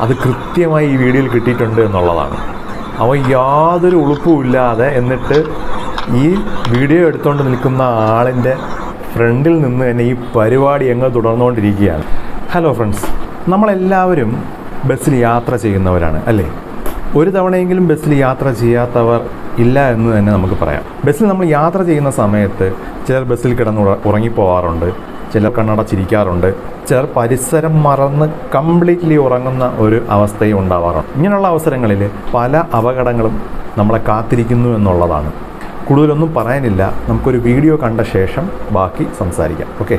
അത് കൃത്യമായി ഈ വീഡിയോയിൽ കിട്ടിയിട്ടുണ്ട് എന്നുള്ളതാണ്. അവൻ യാതൊരു ഉളുപ്പുമില്ലാതെ എന്നിട്ട് ഈ വീഡിയോ എടുത്തുകൊണ്ട് നിൽക്കുന്ന ആളിന്റെ ഫ്രണ്ടിൽ നിന്ന് തന്നെ ഈ പരിപാടി എങ്ങ് തുടർന്നുകൊണ്ടിരിക്കുകയാണ്. ഹലോ ഫ്രണ്ട്സ് നമ്മളെല്ലാവരും ബസ്സിൽ യാത്ര ചെയ്യുന്നവരാണ് അല്ലേ? ഒരു തവണയെങ്കിലും ബസ്സിൽ യാത്ര ചെയ്യാത്തവർ ഇല്ല എന്ന് തന്നെ നമുക്ക് പറയാം. ബസ്സിൽ നമ്മൾ യാത്ര ചെയ്യുന്ന സമയത്ത് ചിലർ ബസ്സിൽ കിടന്ന് ഉറ- ഉറങ്ങിപ്പോവാറുണ്ട്. ചിലർ കണ്ണടച്ചിരിക്കാറുണ്ട് ചിലർ പരിസരം മറന്ന് കംപ്ലീറ്റ്ലി ഉറങ്ങുന്ന ഒരു അവസ്ഥയും ഉണ്ടാവാറുണ്ട്. ഇങ്ങനെയുള്ള അവസരങ്ങളിൽ പല അപകടങ്ങളും നമ്മളെ കാത്തിരിക്കുന്നു എന്നുള്ളതാണ്. കൂടുതലൊന്നും പറയാനില്ല. നമുക്കൊരു വീഡിയോ കണ്ട ശേഷം ബാക്കി സംസാരിക്കാം. ഓക്കെ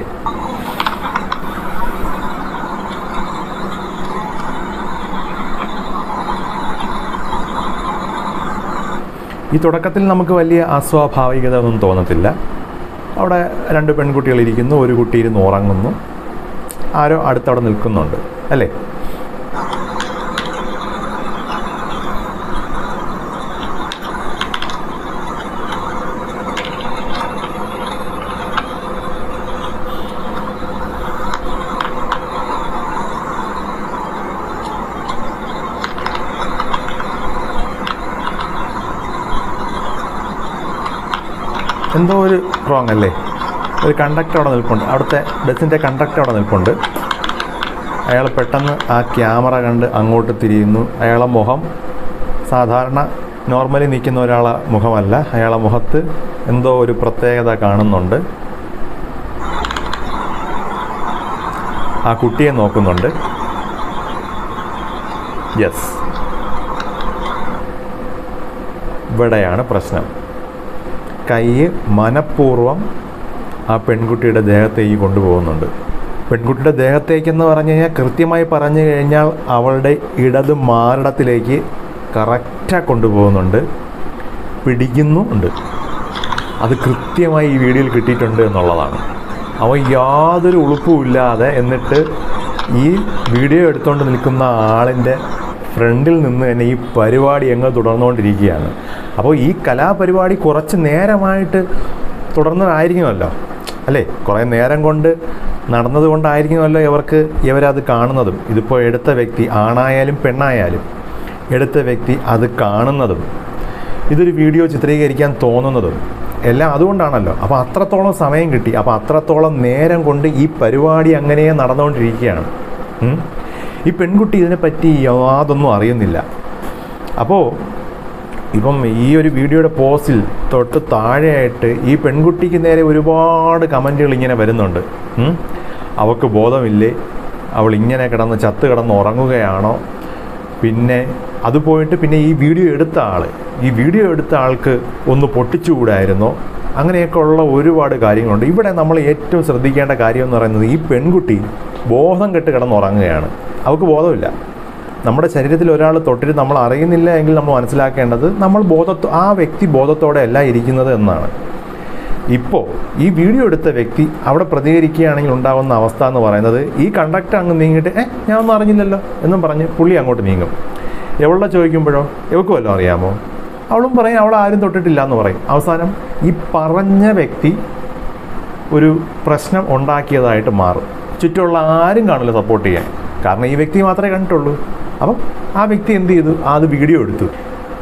ഈ തുടക്കത്തിൽ നമുക്ക് വലിയ അസ്വാഭാവികത ഒന്നും തോന്നത്തില്ല. അവിടെ രണ്ട് പെൺകുട്ടികൾ ഇരിക്കുന്നു. ഒരു കുട്ടി ഇരുന്ന് ഉറങ്ങുന്നു. ആരോ അടുത്തവിടെ നിൽക്കുന്നുണ്ട്. അല്ലേ? എന്തോ ഒരു റോങ് അല്ലേ? ഒരു കണ്ടക്ടർ അവിടെ നിൽപ്പുണ്ട്. അവിടുത്തെ ബസ്സിന്റെ കണ്ടക്ടർ അവിടെ നിൽപ്പുണ്ട്. അയാൾ പെട്ടെന്ന് ആ ക്യാമറ കണ്ട് അങ്ങോട്ട് തിരിയുന്നു. അയാളെ മുഖം സാധാരണ നോർമലി നിൽക്കുന്ന ഒരാളെ മുഖമല്ല. അയാളെ മുഖത്ത് എന്തോ ഒരു പ്രത്യേകത കാണുന്നുണ്ട്. ആ കുട്ടിയെ നോക്കുന്നുണ്ട്. യെസ് ഇവിടെയാണ് പ്രശ്നം. കൈ മനഃപൂർവം ആ പെൺകുട്ടിയുടെ ദേഹത്തേക്ക് കൊണ്ടുപോകുന്നുണ്ട്. പെൺകുട്ടിയുടെ ദേഹത്തേക്കെന്ന് പറഞ്ഞു കഴിഞ്ഞാൽ കൃത്യമായി പറഞ്ഞു കഴിഞ്ഞാൽ അവളുടെ ഇടത് മാറിടത്തിലേക്ക് കറക്റ്റായി കൊണ്ടുപോകുന്നുണ്ട്. പിടിക്കുന്നുണ്ട് അത് കൃത്യമായി ഈ വീഡിയോയിൽ കിട്ടിയിട്ടുണ്ട് എന്നുള്ളതാണ്. അവൻ യാതൊരു ഉളുപ്പുമില്ലാതെ എന്നിട്ട് ഈ വീഡിയോ എടുത്തുകൊണ്ട് നിൽക്കുന്ന ആളിന്റെ ഫ്രണ്ടിൽ നിന്ന് തന്നെ ഈ പരിപാടി അങ്ങ് തുടർന്നുകൊണ്ടിരിക്കുകയാണ്. അപ്പോൾ ഈ കലാപരിപാടി കുറച്ച് നേരമായിട്ട് തുടർന്നതായിരിക്കുമല്ലോ. അല്ലേ? കുറേ നേരം കൊണ്ട് നടന്നതുകൊണ്ടായിരിക്കുമല്ലോ ഇവർക്ക് ഇവരത് കാണുന്നതും. ഇതിപ്പോൾ എടുത്ത വ്യക്തി ആണായാലും പെണ്ണായാലും എടുത്ത വ്യക്തി അത് കാണുന്നതും. ഇതൊരു വീഡിയോ ചിത്രീകരിക്കാൻ തോന്നുന്നതും എല്ലാം അതുകൊണ്ടാണല്ലോ. അപ്പോൾ അത്രത്തോളം സമയം കിട്ടി. അപ്പോൾ അത്രത്തോളം നേരം കൊണ്ട് ഈ പരിപാടി അങ്ങനെ നടന്നുകൊണ്ടിരിക്കുകയാണ്. ഈ പെൺകുട്ടി ഇതിനെപ്പറ്റി യാതൊന്നും അറിയുന്നില്ല. അപ്പോൾ ഇപ്പം ഈ ഒരു വീഡിയോയുടെ പോസ്റ്റിൽ തൊട്ട് താഴെയായിട്ട് ഈ പെൺകുട്ടിക്ക് നേരെ ഒരുപാട് കമന്റുകൾ ഇങ്ങനെ വരുന്നുണ്ട്. അവൾക്ക് ബോധമില്ലേ? അവൾ ഇങ്ങനെ കിടന്ന് ചത്ത് കിടന്ന് ഉറങ്ങുകയാണോ? പിന്നെ അത് പോയിട്ട് പിന്നെ ഈ വീഡിയോ എടുത്ത ആൾ ഈ വീഡിയോ എടുത്ത ആൾക്ക് ഒന്ന് പൊട്ടിച്ചുകൂടായിരുന്നോ? അങ്ങനെയൊക്കെ ഉള്ള ഒരുപാട് കാര്യങ്ങളുണ്ട്. ഇവിടെ നമ്മൾ ഏറ്റവും ശ്രദ്ധിക്കേണ്ട കാര്യം എന്ന് പറയുന്നത് ഈ പെൺകുട്ടി ബോധം കെട്ട് കിടന്നുറങ്ങുകയാണ്. അവൾക്ക് ബോധമില്ല. നമ്മുടെ ശരീരത്തിൽ ഒരാൾ തൊട്ടിട്ട് നമ്മൾ അറിയുന്നില്ല എങ്കിൽ നമ്മൾ മനസ്സിലാക്കേണ്ടത് നമ്മൾ ബോധത്തോ ആ വ്യക്തി ബോധത്തോടെ അല്ല ഇരിക്കുന്നത് എന്നാണ്. ഇപ്പോൾ ഈ വീഡിയോ എടുത്ത വ്യക്തി അവിടെ പ്രതികരിക്കുകയാണെങ്കിൽ ഉണ്ടാകുന്ന അവസ്ഥ എന്ന് പറയുന്നത് ഈ കണ്ടക്ടർ അങ്ങ് നീങ്ങിയിട്ട് ഏ ഞാൻ ഒന്നും അറിഞ്ഞില്ലല്ലോ എന്നും പറഞ്ഞ് പുള്ളി അങ്ങോട്ട് നീങ്ങും. എവളുടെ ചോദിക്കുമ്പോഴോ എവൾക്ക് വല്ലതും അറിയാമോ? അവളും പറയും അവൾ ആരും തൊട്ടിട്ടില്ല എന്ന് പറയും. അവസാനം ഈ പറഞ്ഞ വ്യക്തി ഒരു പ്രശ്നം ഉണ്ടാക്കിയതായിട്ട് മാറും. ചുറ്റുമുള്ള ആരും കാണില്ല സപ്പോർട്ട് ചെയ്യാൻ. കാരണം ഈ വ്യക്തി മാത്രമേ കണ്ടിട്ടുള്ളൂ. അപ്പം ആ വ്യക്തി എന്ത് ചെയ്തു? അത് വീഡിയോ എടുത്തു.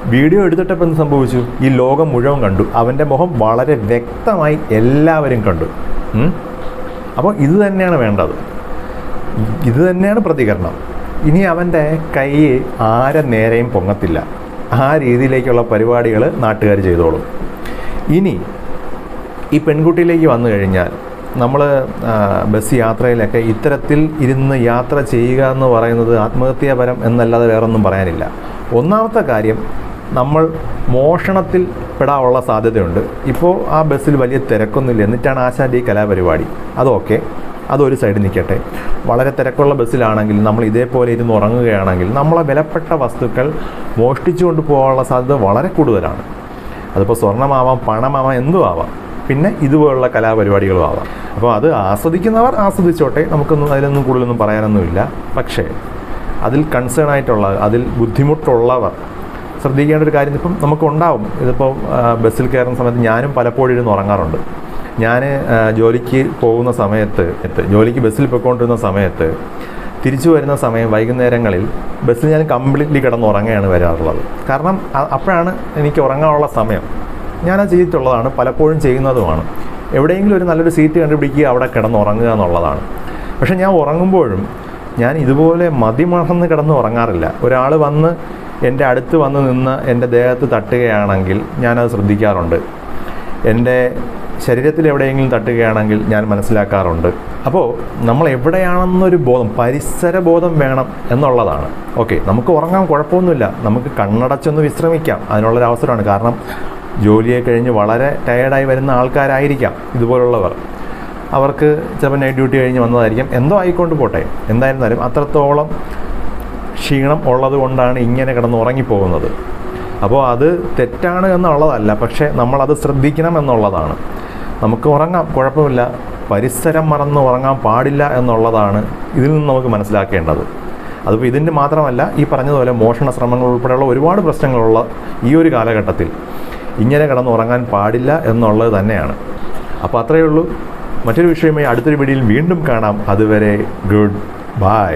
വീഡിയോ എടുത്തിട്ടപ്പോൾ എന്ത് സംഭവിച്ചു? ഈ ലോകം മുഴുവൻ കണ്ടു. അവന്റെ മുഖം വളരെ വ്യക്തമായി എല്ലാവരും കണ്ടു. അപ്പോൾ ഇത് തന്നെയാണ് വേണ്ടത്. ഇത് തന്നെയാണ് പ്രതികരണം. ഇനി അവന്റെ കൈ ആരെ നേരെയും പൊങ്ങത്തില്ല. ആ രീതിയിലേക്കുള്ള പരിപാടികൾ നാട്ടുകാർ ചെയ്തോളും. ഇനി ഈ പെൺകുട്ടിയിലേക്ക് വന്നു കഴിഞ്ഞാൽ നമ്മൾ ബസ് യാത്രയിലൊക്കെ ഇത്തരത്തിൽ ഇരുന്ന് യാത്ര ചെയ്യുക എന്ന് പറയുന്നത് ആത്മഹത്യാപരം എന്നല്ലാതെ വേറൊന്നും പറയാനില്ല. ഒന്നാമത്തെ കാര്യം നമ്മൾ മോഷണത്തിൽ പെടാനുള്ള സാധ്യതയുണ്ട്. ഇപ്പോൾ ആ ബസ്സിൽ വലിയ തിരക്കൊന്നുമില്ല. എന്നിട്ടാണ് ആശാന്റെ ഈ കലാപരിപാടി. അതൊക്കെ അതൊരു സൈഡിൽ നിൽക്കട്ടെ. വളരെ തിരക്കുള്ള ബസ്സിലാണെങ്കിൽ നമ്മൾ ഇതേപോലെ ഇരുന്ന് ഉറങ്ങുകയാണെങ്കിൽ നമ്മളെ വിലപ്പെട്ട വസ്തുക്കൾ മോഷ്ടിച്ചുകൊണ്ട് പോകാനുള്ള സാധ്യത വളരെ കൂടുതലാണ്. അതിപ്പോൾ സ്വർണമാവാം പണമാവാം എന്തും ആവാം പിന്നെ ഇതുപോലുള്ള കലാപരിപാടികളും ആവാം. അപ്പോൾ അത് ആസ്വദിക്കുന്നവർ ആസ്വദിച്ചോട്ടെ. നമുക്കൊന്നും അതിലൊന്നും കൂടുതലൊന്നും പറയാനൊന്നുമില്ല. പക്ഷേ അതിൽ കൺസേൺ ആയിട്ടുള്ള അതിൽ ബുദ്ധിമുട്ടുള്ളവർ ശ്രദ്ധിക്കേണ്ട ഒരു കാര്യം ഇപ്പം നമുക്കുണ്ടാവും. ഇതിപ്പോൾ ബസ്സിൽ കയറുന്ന സമയത്ത് ഞാനും പലപ്പോഴും ഇരുന്ന് ഉറങ്ങാറുണ്ട്. ഞാൻ ജോലിക്ക് പോകുന്ന സമയത്ത് ജോലിക്ക് ബസ്സിൽ പോയിക്കൊണ്ടിരുന്ന സമയത്ത് തിരിച്ചു വരുന്ന സമയം വൈകുന്നേരങ്ങളിൽ ബസ്സിൽ ഞാൻ കംപ്ലീറ്റ്ലി കിടന്ന് ഉറങ്ങുകയാണ് വരാറുള്ളത്. കാരണം അപ്പോഴാണ് എനിക്ക് ഉറങ്ങാനുള്ള സമയം. ഞാനത് ചെയ്തിട്ടുള്ളതാണ് പലപ്പോഴും ചെയ്യുന്നതുമാണ്. എവിടെയെങ്കിലും ഒരു നല്ലൊരു സീറ്റ് കണ്ടുപിടിക്കുക അവിടെ കിടന്ന് ഉറങ്ങുക എന്നുള്ളതാണ്. പക്ഷേ ഞാൻ ഉറങ്ങുമ്പോഴും ഞാൻ ഇതുപോലെ മതിമറന്ന് കിടന്ന് ഉറങ്ങാറില്ല ഒരാൾ വന്ന് എന്റെ അടുത്ത് വന്ന് നിന്ന് എന്റെ ദേഹത്ത് തട്ടുകയാണെങ്കിൽ ഞാനത് ശ്രദ്ധിക്കാറുണ്ട്. എന്റെ ശരീരത്തിൽ എവിടെയെങ്കിലും തട്ടുകയാണെങ്കിൽ ഞാൻ മനസ്സിലാക്കാറുണ്ട്. അപ്പോൾ നമ്മൾ എവിടെയാണെന്നൊരു ബോധം പരിസര ബോധം വേണം എന്നുള്ളതാണ്. ഓക്കെ നമുക്ക് ഉറങ്ങാൻ കുഴപ്പമൊന്നുമില്ല. നമുക്ക് കണ്ണടച്ചൊന്ന് വിശ്രമിക്കാം. അതിനുള്ളൊരു അവസരമാണ്. കാരണം ജോലിയെ കഴിഞ്ഞ് വളരെ ടയേർഡായി വരുന്ന ആൾക്കാരായിരിക്കാം ഇതുപോലുള്ളവർ. അവർക്ക് ചിലപ്പോൾ നൈറ്റ് ഡ്യൂട്ടി കഴിഞ്ഞ് വന്നതായിരിക്കും. എന്തോ ആയിക്കൊണ്ട് പോട്ടെ. എന്തായിരുന്നാലും അത്രത്തോളം ക്ഷീണം ഉള്ളത് കൊണ്ടാണ് ഇങ്ങനെ കിടന്ന് ഉറങ്ങിപ്പോകുന്നത്. അപ്പോൾ അത് തെറ്റാണ് എന്നുള്ളതല്ല. പക്ഷേ നമ്മളത് ശ്രദ്ധിക്കണം എന്നുള്ളതാണ്. നമുക്ക് ഉറങ്ങാം. കുഴപ്പമില്ല. പരിസരം മറന്ന് ഉറങ്ങാൻ പാടില്ല എന്നുള്ളതാണ് ഇതിൽ നിന്ന് നമുക്ക് മനസ്സിലാക്കേണ്ടത്. അതിപ്പോൾ ഇതിന്റെ മാത്രമല്ല ഈ പറഞ്ഞതുപോലെ മോഷണ ശ്രമങ്ങൾ ഉൾപ്പെടെയുള്ള ഒരുപാട് പ്രശ്നങ്ങളുള്ള ഈ ഒരു കാലഘട്ടത്തിൽ ഇങ്ങനെ കിടന്ന് ഉറങ്ങാൻ പാടില്ല എന്നുള്ളത് തന്നെയാണ്. അപ്പോൾ അത്രയേ ഉള്ളൂ. മറ്റൊരു വിഷയമായി അടുത്തൊരു വീഡിയോയിൽ വീണ്ടും കാണാം. അതുവരെ ഗുഡ് ബൈ.